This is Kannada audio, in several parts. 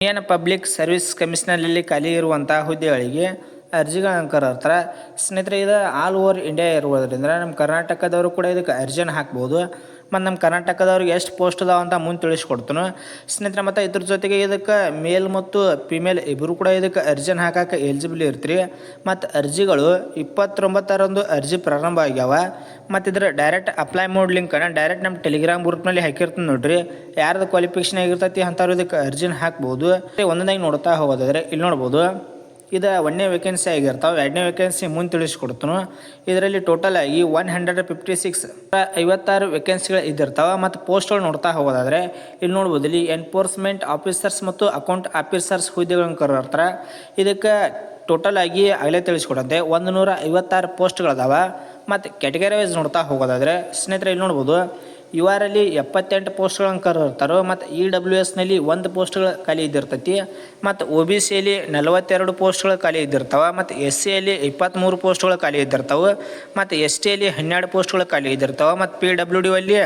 ಏನು ಪಬ್ಲಿಕ್ ಸರ್ವಿಸ್ ಕಮಿಷನಲ್ಲಿ ಖಾಲಿ ಇರುವಂಥ ಹುದ್ದೆಗಳಿಗೆ ಅರ್ಜಿಗಳನ್ನು ಕರೋತ್ರ ಸ್ನೇಹಿತರೆ, ಇದು ಆಲ್ ಓವರ್ ಇಂಡಿಯಾ ಇರುವುದರಿಂದ ನಮ್ಮ ಕರ್ನಾಟಕದವರು ಕೂಡ ಇದಕ್ಕೆ ಅರ್ಜಿಯನ್ನು ಹಾಕ್ಬೋದು. ಮತ್ತು ನಮ್ಮ ಕರ್ನಾಟಕದವ್ರಿಗೆ ಎಷ್ಟು ಪೋಸ್ಟ್ ಅದಾವ ಅಂತ ಮುಂದೆ ತಿಳಿಸ್ಕೊಡ್ತಾನೆ. ಸ್ನೇಹಿತರೆ, ಮತ್ತು ಇದ್ರ ಜೊತೆಗೆ ಇದಕ್ಕೆ ಮೇಲ್ ಮತ್ತು ಫಿಮೇಲ್ ಇಬ್ಬರು ಕೂಡ ಇದಕ್ಕೆ ಅರ್ಜಿನ ಹಾಕಕ್ಕೆ ಎಲಿಜಿಬಲ್ ಇರ್ತೀರಿ. ಮತ್ತು ಅರ್ಜಿಗಳು ಇಪ್ಪತ್ತೊಂಬತ್ತರಂದು ಅರ್ಜಿ ಪ್ರಾರಂಭ ಆಗ್ಯಾವ. ಮತ್ತು ಇದ್ರ ಡೈರೆಕ್ಟ್ ಅಪ್ಲೈ ಮೋಡ್ ಲಿಂಕನ್ನು ಡೈರೆಕ್ಟ್ ನಮ್ಮ ಟೆಲಿಗ್ರಾಮ್ ಗ್ರೂಪ್ನಲ್ಲಿ ಹಾಕಿರ್ತೀನಿ ನೋಡ್ರಿ. ಯಾರ್ದು ಕ್ವಾಲಿಫಿಕೇಷನ್ ಆಗಿರ್ತೈತಿ ಅಂಥವ್ರು ಇದಕ್ಕೆ ಅರ್ಜಿನ ಹಾಕ್ಬೋದು. ಒಂದೊಂದಾಗಿ ನೋಡ್ತಾ ಹೋಗೋದಾದ್ರೆ ಇಲ್ಲಿ ನೋಡ್ಬೋದು. ಇದು ಒಂದನೇ ವೇಕೆನ್ಸಿ ಆಗಿರ್ತಾವೆ, ಎರಡನೇ ವೇಕೆನ್ಸಿ ಮುಂದೆ ತಿಳಿಸ್ಕೊಡ್ತೀನಿ. ಇದರಲ್ಲಿ ಟೋಟಲ್ ಆಗಿ ಒನ್ ಹಂಡ್ರೆಡ್ ಫಿಫ್ಟಿ ಸಿಕ್ಸ್ ಐವತ್ತಾರು ವೇಕೆನ್ಸಿಗಳು ಇದ್ದಿರ್ತಾವೆ ಮತ್ತು ಪೋಸ್ಟ್ಗಳು ನೋಡ್ತಾ ಹೋಗೋದಾದ್ರೆ, ಇಲ್ಲಿ ನೋಡ್ಬೋದು ಇಲ್ಲಿ ಎನ್ಫೋರ್ಸ್ಮೆಂಟ್ ಆಫೀಸರ್ಸ್ ಮತ್ತು ಅಕೌಂಟ್ ಆಫೀಸರ್ಸ್ ಹುದ್ದೆಗಳನ್ನು ಕರೆರ್ತಾರೆ ಇದಕ್ಕೆ ಟೋಟಲ್ ಆಗಿ ಆಗಲೇ ತಿಳಿಸ್ಕೊಡಂತೆ ಒಂದು ನೂರ ಐವತ್ತಾರು ಪೋಸ್ಟ್ಗಳದಾವ ಮತ್ತು ಕ್ಯಾಟಗರಿ ವೈಸ್ ನೋಡ್ತಾ ಹೋಗೋದಾದ್ರೆ, ಸ್ನೇಹಿತರೆ ಇಲ್ಲಿ ನೋಡ್ಬೋದು ಅಲ್ಲಿ ಎಪ್ಪತ್ತೆಂಟು ಪೋಸ್ಟ್ಗಳನ್ನು ಕರೆದಿರ್ತಾರೆ ಮತ್ತು ಇ ಡಬ್ಲ್ಯೂ ಎಸ್ನಲ್ಲಿ ಒಂದು ಪೋಸ್ಟ್ಗಳು ಖಾಲಿ ಇದ್ದಿರ್ತೈತಿ, ಮತ್ತು ಒ ಬಿ ಸಿಯಲ್ಲಿ ನಲವತ್ತೆರಡು ಪೋಸ್ಟ್ಗಳು ಖಾಲಿ ಇದ್ದಿರ್ತಾವೆ, ಮತ್ತು ಎಸ್ ಸಿಯಲ್ಲಿ ಇಪ್ಪತ್ತ್ಮೂರು ಪೋಸ್ಟ್ಗಳು ಖಾಲಿ ಇದ್ದಿರ್ತಾವೆ, ಮತ್ತು ಎಸ್ ಟಿಯಲ್ಲಿ ಹನ್ನೆರಡು ಪೋಸ್ಟ್ಗಳು ಖಾಲಿ ಇದ್ದಿರ್ತಾವೆ, ಮತ್ತು ಪಿ ಡಬ್ಲ್ಯೂ ಡಿ ಅಲ್ಲಿ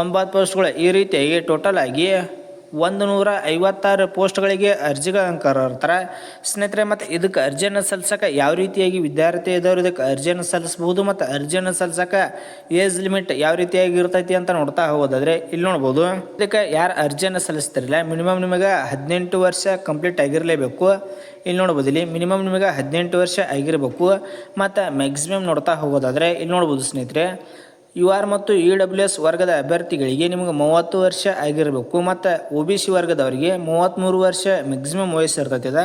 ಒಂಬತ್ತು ಪೋಸ್ಟ್ಗಳು ಈ ರೀತಿಯಾಗಿ ಟೋಟಲ್ ಆಗಿ ಒಂದು ನೂರ ಐವತ್ತಾರು ಪೋಸ್ಟ್ಗಳಿಗೆ ಅರ್ಜಿಗಳನ್ನು ಕರೆರ್ತಾರೆ ಸ್ನೇಹಿತರೆ, ಮತ್ತು ಇದಕ್ಕೆ ಅರ್ಜಿಯನ್ನು ಸಲ್ಲಿಸಕ್ಕೆ ಯಾವ ರೀತಿಯಾಗಿ ವಿದ್ಯಾರ್ಥಿ ಇದ್ದವರು ಇದಕ್ಕೆ ಅರ್ಜಿಯನ್ನು ಸಲ್ಲಿಸ್ಬೋದು ಮತ್ತು ಅರ್ಜಿಯನ್ನು ಸಲ್ಲಿಸಕ್ಕೆ ಏಜ್ ಲಿಮಿಟ್ ಯಾವ ರೀತಿಯಾಗಿ ಇರ್ತೈತಿ ಅಂತ ನೋಡ್ತಾ ಹೋಗೋದಾದ್ರೆ ಇಲ್ಲಿ ನೋಡ್ಬೋದು. ಇದಕ್ಕೆ ಯಾರು ಅರ್ಜಿಯನ್ನು ಸಲ್ಲಿಸ್ತಿರಲಿಲ್ಲ ಮಿನಿಮಮ್ ನಿಮಗೆ ಹದಿನೆಂಟು ವರ್ಷ ಕಂಪ್ಲೀಟ್ ಆಗಿರಲೇಬೇಕು. ಇಲ್ಲಿ ನೋಡ್ಬೋದು, ಇಲ್ಲಿ ಮಿನಿಮಮ್ ನಿಮಗೆ ಹದಿನೆಂಟು ವರ್ಷ ಆಗಿರಬೇಕು. ಮತ್ತು ಮ್ಯಾಕ್ಸಿಮಮ್ ನೋಡ್ತಾ ಹೋಗೋದಾದ್ರೆ ಇಲ್ಲಿ ನೋಡ್ಬೋದು ಸ್ನೇಹಿತರೆ ಯು ಆರ್ ಮತ್ತು ಇ ಡಬ್ಲ್ಯೂ ಎಸ್ ವರ್ಗದ ಅಭ್ಯರ್ಥಿಗಳಿಗೆ ನಿಮಗೆ ಮೂವತ್ತು ವರ್ಷ ಆಗಿರಬೇಕು ಮತ್ತು ಒ ಬಿ ಸಿ ವರ್ಗದವರಿಗೆ ಮೂವತ್ತ್ಮೂರು ವರ್ಷ ಮ್ಯಾಕ್ಸಿಮಮ್ ವಯಸ್ಸು ಇರ್ತದ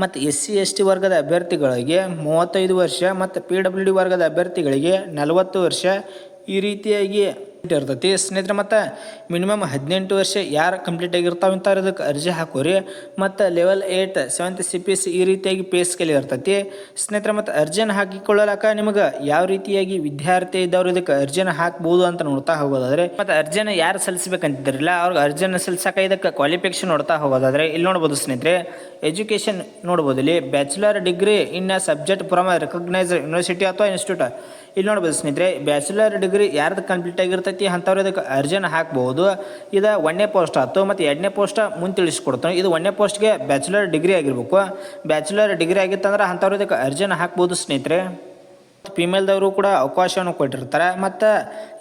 ಮತ್ತು ಎಸ್ ಸಿ ಎಸ್ ಟಿ ವರ್ಗದ ಅಭ್ಯರ್ಥಿಗಳಿಗೆ ಮೂವತ್ತೈದು ವರ್ಷ ಮತ್ತು ಪಿ ಡಬ್ಲ್ಯೂ ಡಿ ವರ್ಗದ ಅಭ್ಯರ್ಥಿಗಳಿಗೆ ನಲವತ್ತು ವರ್ಷ ಈ ರೀತಿಯಾಗಿ ಇರ್ತೈತಿ ಸ್ನೇಹಿತರೆ, ಮತ್ತು ಮಿನಿಮಮ್ ಹದಿನೆಂಟು ವರ್ಷ ಯಾರು ಕಂಪ್ಲೀಟ್ ಆಗಿರ್ತಾವೆ ಅದಕ್ಕೆ ಅರ್ಜಿ ಹಾಕೋರಿ. ಮತ್ತು level eight seventh C P ಈ ರೀತಿಯಾಗಿ ಪೇ ಸ್ಕೇಲ್ ಇರ್ತೈತಿ. ಸ್ನೇಹಿತರೆ, ಮತ್ತು ಅರ್ಜಿಯನ್ನು ಹಾಕಿಕೊಳ್ಳಲಾಕ ನಿಮಗೆ ಯಾವ ರೀತಿಯಾಗಿ ವಿದ್ಯಾರ್ಥಿ ಇದ್ದವ್ರು ಇದಕ್ಕೆ ಅರ್ಜಿಯನ್ನು ಹಾಕ್ಬೋದು ಅಂತ ನೋಡ್ತಾ ಹೋಗೋದಾದ್ರೆ, ಮತ್ತು ಅರ್ಜಿಯನ್ನು ಯಾರು ಸಲ್ಲಿಸ್ಬೇಕಂತಿದ್ರಲ್ಲ, ಅವ್ರಿಗೆ ಅರ್ಜಿಯನ್ನು ಸಲ್ಲಿಸಕ್ಕೆ ಇದಕ್ಕೆ ಕ್ವಾಲಿಫಿಕೇಶನ್ ನೋಡ್ತಾ ಹೋಗೋದಾದ್ರೆ ಇಲ್ಲಿ ನೋಡ್ಬೋದು ಸ್ನೇಹಿತರೆ ಎಜುಕೇಷನ್ ನೋಡ್ಬೋದು. ಇಲ್ಲಿ bachelor degree in subject from recognise university ಅಥವಾ ಇನ್ಸ್ಟಿಟ್ಯೂಟ್ ಇಲ್ಲಿ ನೋಡ್ಬೋದು ಸ್ನೇಹಿತರೆ ಬ್ಯಾಚುಲರ್ ಡಿಗ್ರಿ ಯಾರ್ದು ಕಂಪ್ಲೀಟ್ ಆಗಿರ್ತೈತಿ ಅಂಥವ್ರು ಇದಕ್ಕೆ ಅರ್ಜಿನ ಹಾಕ್ಬೋದು. ಇದು ಒಂದನೇ ಪೋಸ್ಟ್ ಆಯ್ತು ಮತ್ತು ಎರಡನೇ ಪೋಸ್ಟ್ ಮುಂದೆ ತಿಳಿಸ್ಕೊಡ್ತಾನೆ. ಇದು ಒಂದನೇ ಪೋಸ್ಟ್ಗೆ ಬ್ಯಾಚುಲರ್ ಡಿಗ್ರಿ ಆಗಿರ್ಬೇಕು. ಬ್ಯಾಚುಲರ್ ಡಿಗ್ರಿ ಆಗಿತ್ತಂದ್ರೆ ಅಂಥವ್ರು ಇದಕ್ಕೆ ಅರ್ಜಿನ ಹಾಕ್ಬೋದು ಸ್ನೇಹಿತರೆ. ಫಿಮೇಲ್ದವರು ಕೂಡ ಅವಕಾಶವನ್ನು ಕೊಟ್ಟಿರ್ತಾರೆ. ಮತ್ತು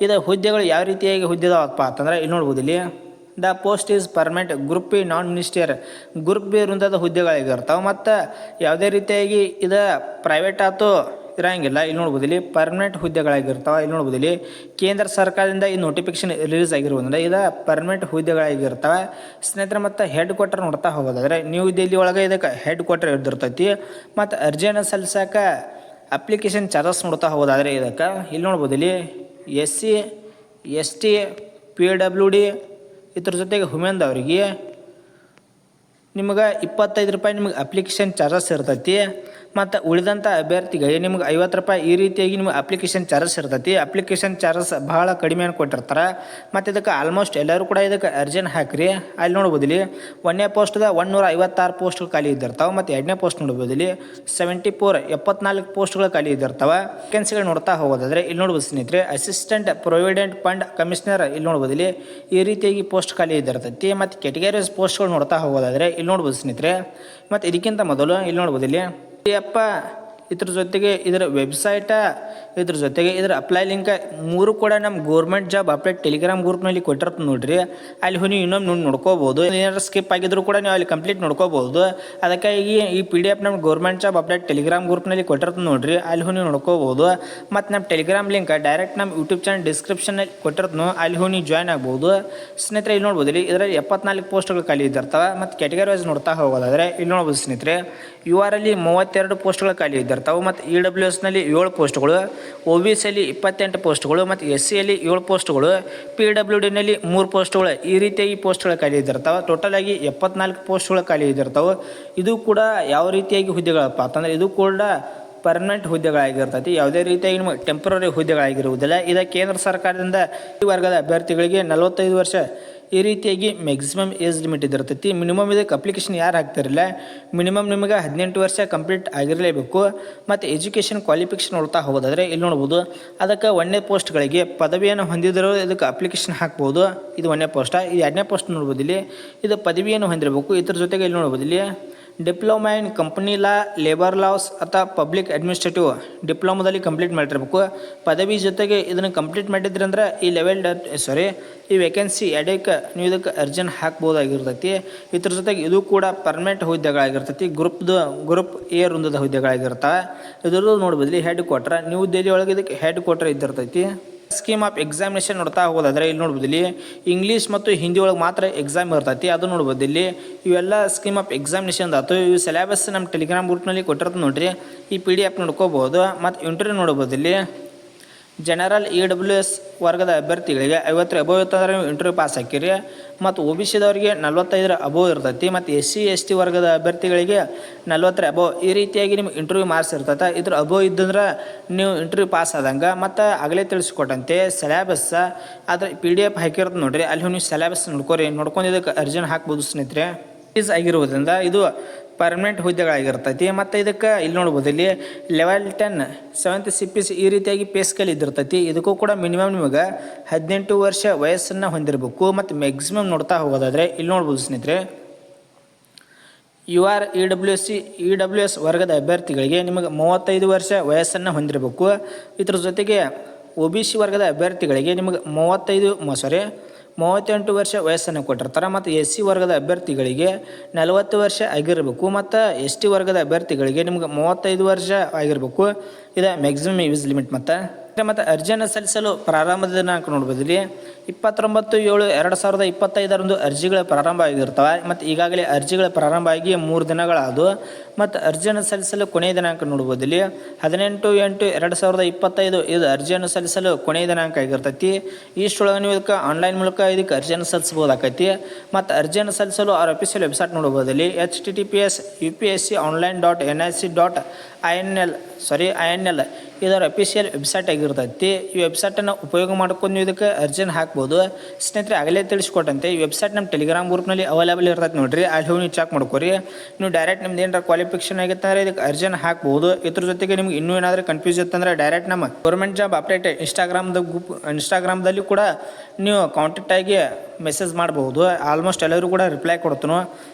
ಇದು ಹುದ್ದೆಗಳು ಯಾವ ರೀತಿಯಾಗಿ ಹುದ್ದೆ ಅದಾವಪ್ಪ ಅಂತಂದ್ರೆ ಇಲ್ಲಿ ನೋಡ್ಬೋದು ಇಲ್ಲಿ. The post is permanent group B non ministerial group B ವೃಂದದ ಹುದ್ದೆಗಳಾಗಿರ್ತಾವೆ. ಮತ್ತು ಯಾವುದೇ ರೀತಿಯಾಗಿ ಇದು ಪ್ರೈವೇಟ್ ಆಯ್ತು ಇರಂಗಿಲ್ಲ. ಇಲ್ಲಿ ನೋಡ್ಬೋದು ಇಲ್ಲಿ ಪರ್ಮನೆಂಟ್ ಹುದ್ದೆಗಳಾಗಿರ್ತಾವೆ. ಇಲ್ಲಿ ನೋಡ್ಬೋದು ಇಲ್ಲಿ ಕೇಂದ್ರ ಸರ್ಕಾರದಿಂದ ಈ ನೋಟಿಫಿಕೇಶನ್ ರಿಲೀಸ್ ಆಗಿರುವುದರಿಂದ ಇದು ಪರ್ಮನೆಂಟ್ ಹುದ್ದೆಗಳಾಗಿರ್ತವೆ. ಸ್ನೇಹಿತರೆ, ಮತ್ತು ಹೆಡ್ ಕ್ವಾರ್ಟರ್ ನೋಡ್ತಾ ಹೋಗೋದಾದ್ರೆ ನ್ಯೂ ದೆಹಲಿ ಒಳಗೆ ಇದಕ್ಕೆ ಹೆಡ್ ಕ್ವಾರ್ಟರ್ ಇದ್ದಿರ್ತೈತಿ. ಮತ್ತು ಅರ್ಜಿಯನ್ನು ಸಲ್ಲಿಸಕ್ಕೆ ಅಪ್ಲಿಕೇಶನ್ ಚಾರ್ಜಸ್ ನೋಡ್ತಾ ಹೋಗೋದಾದ್ರೆ ಇದಕ್ಕೆ ಇಲ್ಲಿ ನೋಡ್ಬೋದು ಇಲ್ಲಿ S C S T P W D ಇದ್ರ ಜೊತೆಗೆ ಹುಮೇನ್ದವ್ರಿಗೆ ನಿಮಗೆ ಇಪ್ಪತ್ತೈದು ರೂಪಾಯಿ ನಿಮಗೆ ಅಪ್ಲಿಕೇಶನ್ ಚಾರ್ಜಸ್ ಇರ್ತೈತಿ. ಮತ್ತು ಉಳಿದಂಥ ಅಭ್ಯರ್ಥಿಗೆ ನಿಮ್ಗೆ ಐವತ್ತು ರೂಪಾಯಿ ಈ ರೀತಿಯಾಗಿ ನಿಮ್ಗೆ ಅಪ್ಲಿಕೇಶನ್ ಚಾರ್ಜಸ್ ಇರ್ತೈತಿ. ಅಪ್ಲಿಕೇಶನ್ ಚಾರ್ಜಸ್ ಭಾಳ ಕಡಿಮೆ ಕೊಟ್ಟಿರ್ತಾರೆ. ಮತ್ತು ಇದಕ್ಕೆ ಆಲ್ಮೋಸ್ಟ್ ಎಲ್ಲರೂ ಕೂಡ ಇದಕ್ಕೆ ಅರ್ಜೆಂಟ್ ಹಾಕ್ರಿ. ಅಲ್ಲಿ ನೋಡ್ಬೋದಿಲ್ಲಿ ಒಂದನೇ ಪೋಸ್ಟ್ದ ಒನ್ನೂರ ಐವತ್ತಾರು ಪೋಸ್ಟ್ಗಳು ಖಾಲಿ ಇದ್ದಿರ್ತಾವೆ ಮತ್ತು ಎರಡನೇ ಪೋಸ್ಟ್ ನೋಡ್ಬೋದಿಲ್ಲಿ ಸೆವೆಂಟಿ ಫೋರ್ ಎಪ್ಪತ್ನಾಲ್ಕು ಪೋಸ್ಟ್ಗಳು ಖಾಲಿ ಇದ್ದಿರ್ತಾವೆ. ವೇಕೆನ್ಸಿಗಳು ನೋಡ್ತಾ ಹೋಗೋದಾದ್ರೆ ಇಲ್ಲಿ ನೋಡ್ಬೋದು ಸ್ನೇಹಿತರೆ ಅಸಿಸ್ಟೆಂಟ್ ಪ್ರೊವಿಡೆಂಟ್ ಫಂಡ್ ಕಮಿಷನರ್ ಇಲ್ಲಿ ನೋಡ್ಬೋದಿಲ್ಲಿ ಈ ರೀತಿಯಾಗಿ ಪೋಸ್ಟ್ ಖಾಲಿ ಇದ್ದಿರ್ತೈತಿ. ಮತ್ತು ಕೆಟಗರೀಸ್ ಪೋಸ್ಟ್ಗಳು ನೋಡ್ತಾ ಹೋಗೋದಾದ್ರೆ ಇಲ್ಲಿ ನೋಡ್ಬೋದು ಸ್ನೇಹಿತರೆ. ಮತ್ತು ಇದಕ್ಕಿಂತ ಮೊದಲು ಇಲ್ಲಿ ನೋಡ್ಬೋದು ಇಲ್ಲಿ ಅಪ್ಪ ಇದ್ರ ಜೊತೆಗೆ ಇದರ ವೆಬ್ಸೈಟ ಇದ್ರ ಜೊತೆಗೆ ಇದರ ಅಪ್ಲೈ ಲಿಂಕ್ ಮೂರು ಕೂಡ ನಮ್ಮ ಗೌರ್ಮೆಂಟ್ ಜಾಬ್ ಅಪ್ಲೈ ಟೆಲಿಗ್ರಾಮ್ ಗ್ರೂಪ್ನಲ್ಲಿ ಕೊಟ್ಟಿರ್ತ ನೋಡ್ರಿ. ಅಲ್ಲಿ ಹೋಗಿ ಇನ್ನೊಮ್ಮೆ ನೋಡಿ ನೋಡ್ಕೋಬೋದು. ಏನಾದ್ರು ಸ್ಕಿಪ್ ಆಗಿದ್ರು ಕೂಡ ನೀವು ಅಲ್ಲಿ ಕಂಪ್ಲೀಟ್ ನೋಡ್ಕೋಬೋದು. ಅದಕ್ಕಾಗಿ ಈ ಪಿ ಡಿ ಎಫ್ ನಮ್ಮ ಗೌರ್ಮೆಂಟ್ ಜಾಬ್ ಅಪ್ಲೈ ಟೆಲಿಗ್ರಾಮ್ ಗ್ರೂಪ್ನಲ್ಲಿ ಕೊಟ್ಟಿರ್ತ ನೋಡ್ರಿ. ಅಲ್ಲಿ ಹೋಗಿ ನೋಡ್ಕೋಬೋದು. ಮತ್ತು ನಮ್ಮ ಟೆಲಿಗ್ರಾಮ್ ಲಿಂಕ್ ಡೈರೆಕ್ಟ್ ನಮ್ಮ ಯೂಟ್ಯೂಬ್ ಚಾನಲ್ ಡಿಸ್ಕ್ರಿಪ್ಷನಲ್ಲಿ ಕೊಟ್ಟಿರ್ತನು ಅಲ್ಲಿ ಹೋಗಿ ಜಾಯ್ನ್ ಆಗ್ಬೋದು. ಸ್ನೇಹಿತರೆ, ಇಲ್ಲಿ ನೋಡ್ಬೋದು. ಇಲ್ಲಿ ಇದರಲ್ಲಿ ಎಪ್ಪತ್ನಾಲ್ಕು ಪೋಸ್ಟ್ಗಳು ಖಾಲಿ ಇದ್ದಿರ್ತವೆ. ಮತ್ತು ಕ್ಯಾಟಗರಿ ವೈಸ್ ನೋಡ್ತಾ ಹೋಗೋದಾದ್ರೆ ಇಲ್ಲಿ ನೋಡ್ಬೋದು ಸ್ನೇಹಿತರೆ. ಯು ಆರ್ ಅಲ್ಲಿ ಮೂವತ್ತೆರಡು ಪೋಸ್ಟ್ಗಳು ಖಾಲಿ ಇದ್ದಿರ್ತಾವೆ ಮತ್ತು ಇ ಡಬ್ಲ್ಯೂ ಎಸ್ನಲ್ಲಿ ಏಳು ಪೋಸ್ಟ್ಗಳು ಒ ಬಿ ಸಿಯಲ್ಲಿ ಇಪ್ಪತ್ತೆಂಟು ಪೋಸ್ಟ್ಗಳು ಮತ್ತು ಎಸ್ ಸಿಯಲ್ಲಿ ಏಳು ಪೋಸ್ಟ್ಗಳು ಪಿ ಡಬ್ಲ್ಯೂ ಡಿನಲ್ಲಿ ಮೂರು ಪೋಸ್ಟ್ಗಳು. ಈ ರೀತಿಯಾಗಿ ಪೋಸ್ಟ್ಗಳು ಖಾಲಿ ಇದ್ದಿರ್ತಾವೆ. ಟೋಟಲಾಗಿ ಎಪ್ಪತ್ನಾಲ್ಕು ಪೋಸ್ಟ್ಗಳು ಖಾಲಿ ಇದ್ದಿರ್ತಾವೆ. ಇದು ಕೂಡ ಯಾವ ರೀತಿಯಾಗಿ ಹುದ್ದೆಗಳಪ್ಪ ಅಂತಂದರೆ ಇದು ಕೂಡ ಪರ್ಮನೆಂಟ್ ಹುದ್ದೆಗಳಾಗಿರ್ತೈತಿ. ಯಾವುದೇ ರೀತಿಯಾಗಿ ನಿಮಗೆ ಟೆಂಪ್ರರಿ ಹುದ್ದೆಗಳಾಗಿರುವುದಿಲ್ಲ. ಇದಕ್ಕೆ ಕೇಂದ್ರ ಸರ್ಕಾರದಿಂದ ಈ ವರ್ಗದ ಅಭ್ಯರ್ಥಿಗಳಿಗೆ ನಲವತ್ತೈದು ವರ್ಷ ಈ ರೀತಿಯಾಗಿ ಮ್ಯಾಕ್ಸಿಮಮ್ ಏಜ್ ಲಿಮಿಟ್ ಇದಿರ್ತೈತಿ. ಮಿನಿಮಮ್ ಇದಕ್ಕೆ ಅಪ್ಲಿಕೇಶನ್ ಯಾರು ಹಾಕ್ತಿರಲ್ಲ? ಮಿನಿಮಮ್ ನಿಮಗೆ ಹದಿನೆಂಟು ವರ್ಷ ಕಂಪ್ಲೀಟ್ ಆಗಿರಲೇಬೇಕು. ಮತ್ತು ಎಜುಕೇಷನ್ ಕ್ವಾಲಿಫಿಕೇಶನ್ ನೋಡ್ತಾ ಹೋಗೋದಾದರೆ ಇಲ್ಲಿ ನೋಡ್ಬೋದು. ಅದಕ್ಕೆ ಒಂದನೇ ಪೋಸ್ಟ್ಗಳಿಗೆ ಪದವಿಯನ್ನು ಹೊಂದಿದ್ರು ಇದಕ್ಕೆ ಅಪ್ಲಿಕೇಶನ್ ಹಾಕ್ಬೋದು. ಇದು ಒಂದನೇ ಪೋಸ್ಟ ಈ ಎರಡನೇ ಪೋಸ್ಟ್ ನೋಡ್ಬೋದು ಇಲ್ಲಿ. ಇದು ಪದವಿಯನ್ನು ಹೊಂದಿರಬೇಕು. ಇದ್ರ ಜೊತೆಗೆ ಇಲ್ಲಿ ನೋಡ್ಬೋದು ಇಲ್ಲಿ diploma in company law, labour laws ಅಥವಾ ಪಬ್ಲಿಕ್ ಅಡ್ಮಿನಿಸ್ಟ್ರೇಟಿವ್ ಡಿಪ್ಲೊಮಾದಲ್ಲಿ ಕಂಪ್ಲೀಟ್ ಮಾಡಿರ್ಬೇಕು. ಪದವಿ ಜೊತೆಗೆ ಇದನ್ನು ಕಂಪ್ಲೀಟ್ ಮಾಡಿದ್ರಂದ್ರೆ ಈ ಲೆವೆಲ್ ಸಾರಿ ಈ ವೇಕೆನ್ಸಿ ಎಡಕ್ಕೆ ನೀವು ಇದಕ್ಕೆ ಅರ್ಜನ್ ಹಾಕ್ಬೋದಾಗಿರ್ತೈತಿ. ಇದ್ರ ಜೊತೆಗೆ ಇದು ಕೂಡ ಪರ್ಮನೆಂಟ್ ಹುದ್ದೆಗಳಾಗಿರ್ತೈತಿ. ಗ್ರೂಪ್ದು ಗ್ರೂಪ್ ಎ ವೃಂದದ ಹುದ್ದೆಗಳಾಗಿರ್ತವೆ. ಇದ್ರದ್ದು ನೋಡ್ಬೋದು ಹೆಡ್ ಕ್ವಾರ್ಟರ್ ನೀವು ದೆಹಲಿ ಒಳಗೆ ಇದಕ್ಕೆ ಹೆಡ್ ಕ್ವಾರ್ಟರ್ ಇದ್ದಿರ್ತೈತಿ. ಸ್ಕೀಮ್ ಆಫ್ ಎಕ್ಸಾಮಿನೇಷನ್ ನೋಡ್ತಾ ಹೋಗೋದಾದ್ರೆ ಇಲ್ಲಿ ನೋಡ್ಬೋದು, ಇಲ್ಲಿ ಇಂಗ್ಲೀಷ್ ಮತ್ತು ಹಿಂದಿ ಒಳಗೆ ಮಾತ್ರ ಎಕ್ಸಾಮ್ ಇರ್ತೈತಿ. ಅದು ನೋಡ್ಬೋದು, ಇಲ್ಲಿ ಇವೆಲ್ಲ ಸ್ಕೀಮ್ ಆಫ್ ಎಕ್ಸಾಮಿನೇಷನ್ ಆತು. ಇವು ಸಿಲೆಬಸ್ ನಮ್ಮ ಟೆಲಿಗ್ರಾಮ್ ಗ್ರೂಪ್ನಲ್ಲಿ ಕೊಟ್ಟಿರ್ತದೆ ನೋಡ್ರಿ. ಈ ಪಿ ಡಿ ಎಫ್ ನೋಡ್ಕೋಬೋದು. ಮತ್ತು ಇಂಟರ್ವ್ಯೂ ನೋಡ್ಬೋದು, ಇಲ್ಲಿ ಜನರಲ್ ಇ ಡಬ್ಲ್ಯೂ ಎಸ್ ವರ್ಗದ ಅಭ್ಯರ್ಥಿಗಳಿಗೆ ಐವತ್ತರ ಅಬೋವ್ ಇತ್ತಂದ್ರೆ ನೀವು ಇಂಟರ್ವ್ಯೂ ಪಾಸ್ ಹಾಕಿರಿ. ಮತ್ತು ಒ ಬಿ ಸಿದವರಿಗೆ ನಲ್ವತ್ತೈದರ ಅಬೋವ್ ಇರ್ತೈತಿ. ಮತ್ತು ಎಸ್ ಸಿ ಎಸ್ ಟಿ ವರ್ಗದ ಅಭ್ಯರ್ಥಿಗಳಿಗೆ ನಲ್ವತ್ತರ ಅಬೋವ್ ಈ ರೀತಿಯಾಗಿ ನಿಮ್ಗೆ ಇಂಟರ್ವ್ಯೂ ಮಾರ್ಕ್ಸ್ ಇರ್ತೈತೆ. ಇದ್ರ ಅಬೋವ್ ಇದ್ದಂದ್ರೆ ನೀವು ಇಂಟರ್ವ್ಯೂ ಪಾಸ್ ಆದಂಗೆ. ಮತ್ತು ಆಗಲೇ ತಿಳಿಸ್ಕೊಟ್ಟಂತೆ ಸಿಲೆಬಸ್ ಅದ್ರ ಪಿ ಡಿ ಎಫ್ ಹಾಕಿರೋದು ನೋಡಿರಿ. ಅಲ್ಲಿ ನೀವು ಸಿಲೆಬಸ್ ನೋಡ್ಕೊರಿ. ನೋಡ್ಕೊಂಡು ಇದಕ್ಕೆ ಅರ್ಜನ್ ಹಾಕ್ಬೋದು ಸ್ನೇಹಿತರೆ. ಫೀಸ್ ಆಗಿರುವುದರಿಂದ ಇದು ಪರ್ಮನೆಂಟ್ ಹುದ್ದೆಗಳಾಗಿರ್ತೈತಿ. ಮತ್ತು ಇದಕ್ಕೆ ಇಲ್ಲಿ ನೋಡ್ಬೋದು, ಇಲ್ಲಿ level ten seventh C P C ಈ ರೀತಿಯಾಗಿ ಪೇ ಸ್ಕೇಲ್ ಇದ್ದಿರ್ತೈತಿ. ಇದಕ್ಕೂ ಕೂಡ ಮಿನಿಮಮ್ ನಿಮಗೆ ಹದಿನೆಂಟು ವರ್ಷ ವಯಸ್ಸನ್ನು ಹೊಂದಿರಬೇಕು. ಮತ್ತು ಮ್ಯಾಕ್ಸಿಮಮ್ ನೋಡ್ತಾ ಹೋಗೋದಾದರೆ ಇಲ್ಲಿ ನೋಡ್ಬೋದು ಸ್ನೇಹಿತರೆ U R E W S C E W S ವರ್ಗದ ಅಭ್ಯರ್ಥಿಗಳಿಗೆ ನಿಮಗೆ ಮೂವತ್ತೈದು ವರ್ಷ ವಯಸ್ಸನ್ನು ಹೊಂದಿರಬೇಕು. ಇದ್ರ ಜೊತೆಗೆ ಒ ಬಿ ಸಿ ವರ್ಗದ ಅಭ್ಯರ್ಥಿಗಳಿಗೆ ನಿಮಗೆ ಮೂವತ್ತೈದು ಸಾರಿ ಮೂವತ್ತೆಂಟು ವರ್ಷ ವಯಸ್ಸನ್ನು ಕೊಟ್ಟಿರ್ತಾರೆ. ಮತ್ತು ಎಸ್ ಸಿ ವರ್ಗದ ಅಭ್ಯರ್ಥಿಗಳಿಗೆ ನಲವತ್ತು ವರ್ಷ ಆಗಿರಬೇಕು. ಮತ್ತು ಎಸ್ ಟಿ ವರ್ಗದ ಅಭ್ಯರ್ಥಿಗಳಿಗೆ ನಿಮ್ಗೆ ಮೂವತ್ತೈದು ವರ್ಷ ಆಗಿರಬೇಕು. ಇದು ಮ್ಯಾಕ್ಸಿಮಮ್ ಏಜ್ ಲಿಮಿಟ್ ಮತ್ತು. ಮತ್ತು ಅರ್ಜಿಯನ್ನು ಸಲ್ಲಿಸಲು ಪ್ರಾರಂಭದ ದಿನಾಂಕ ನೋಡ್ಬೋದು ಇಪ್ಪತ್ತೊಂಬತ್ತು ಏಳು ಎರಡು ಸಾವಿರದ ಇಪ್ಪತ್ತೈದರಂದು ಅರ್ಜಿಗಳ ಪ್ರಾರಂಭ ಆಗಿರ್ತವೆ. ಮತ್ತು ಈಗಾಗಲೇ ಅರ್ಜಿಗಳ ಪ್ರಾರಂಭ ಆಗಿ ಮೂರು ದಿನಗಳಾದವು. ಮತ್ತು ಅರ್ಜಿಯನ್ನು ಸಲ್ಲಿಸಲು ಕೊನೆಯ ದಿನಾಂಕ ನೋಡ್ಬೋದು ಹದಿನೆಂಟು ಎಂಟು ಎರಡು ಸಾವಿರದ ಇಪ್ಪತ್ತೈದು ಇದು ಅರ್ಜಿಯನ್ನು ಸಲ್ಲಿಸಲು ಕೊನೆಯ ದಿನಾಂಕ ಆಗಿರ್ತೈತಿ. ಇಷ್ಟೊಳಗೆ ನೀವು ಇದಕ್ಕೆ ಆನ್ಲೈನ್ ಮೂಲಕ ಇದಕ್ಕೆ ಅರ್ಜಿಯನ್ನು ಸಲ್ಲಿಸ್ಬೋದಾಕೈತಿ ಮತ್ತು ಅರ್ಜಿಯನ್ನು ಸಲ್ಲಿಸಲು ಅವ್ರ ಅಫಿಷಿಯಲ್ ವೆಬ್ಸೈಟ್ ನೋಡ್ಬೋದು H T T P S U P S C online dot N I C dot I N L, sorry I N L ಇದರ ಅಫಿಷಿಯಲ್ ವೆಬ್ಸೈಟ್ ಆಗಿರ್ತೈತಿ. ಈ ವೆಬ್ಸೈಟನ್ನು ಉಪಯೋಗ ಮಾಡ್ಕೊಂಡು ನೀವು ಇದಕ್ಕೆ ಅರ್ಜಿನ ಹಾಕ್ಬೋದು. ಸ್ನೇಹಿತರೆ, ಆಗಲೇ ತಿಳಿಸ್ಕೊಟ್ಟಂತೆ, ಈ ವೆಬ್ಸೈಟ್ ನಮ್ಮ ಟೆಲಿಗ್ರಾಮ್ ಗ್ರೂಪ್ನಲ್ಲಿ ಅವೈಲೇಬಲ್ ಇರ್ತೈತೆ ನೋಡ್ರಿ. ಅಲ್ಲಿ ಹೋಗಿ ನೀವು ಚೆಕ್ ಮಾಡ್ಕೊರಿ. ನೀವು ಡೈರೆಕ್ಟ್ ನಿಮ್ದು ಏನಾರ ಕ್ವಾಲಿಫಿಕೇಷನ್ ಆಗಿತ್ತು ಅಂದರೆ ಇದಕ್ಕೆ ಅರ್ಜಿನ ಹಾಕ್ಬೋದು. ಇದ್ರ ಜೊತೆಗೆ ನಿಮ್ಗೆ ಇನ್ನೂ ಏನಾದರೂ ಕನ್ಫ್ಯೂಸ್ ಇತ್ತಂದ್ರೆ ಡೈರೆಕ್ಟ್ ನಮ್ಮ ಗೌರ್ಮೆಂಟ್ ಜಾಬ್ ಅಪ್ಡೇಟ್ ಇನ್ಸ್ಟಾಗ್ರಾಮ್ದ ಗ್ರೂಪ್ ಇನ್ಸ್ಟಾಗ್ರಾಮ್ದಲ್ಲಿ ಕೂಡ ನೀವು ಕಾಂಟ್ಯಾಕ್ಟ್ ಆಗಿ ಮೆಸೇಜ್ ಮಾಡ್ಬೋದು. ಆಲ್ಮೋಸ್ಟ್ ಎಲ್ಲರೂ ಕೂಡ ರಿಪ್ಲೈ ಕೊಡ್ತಾನೋ.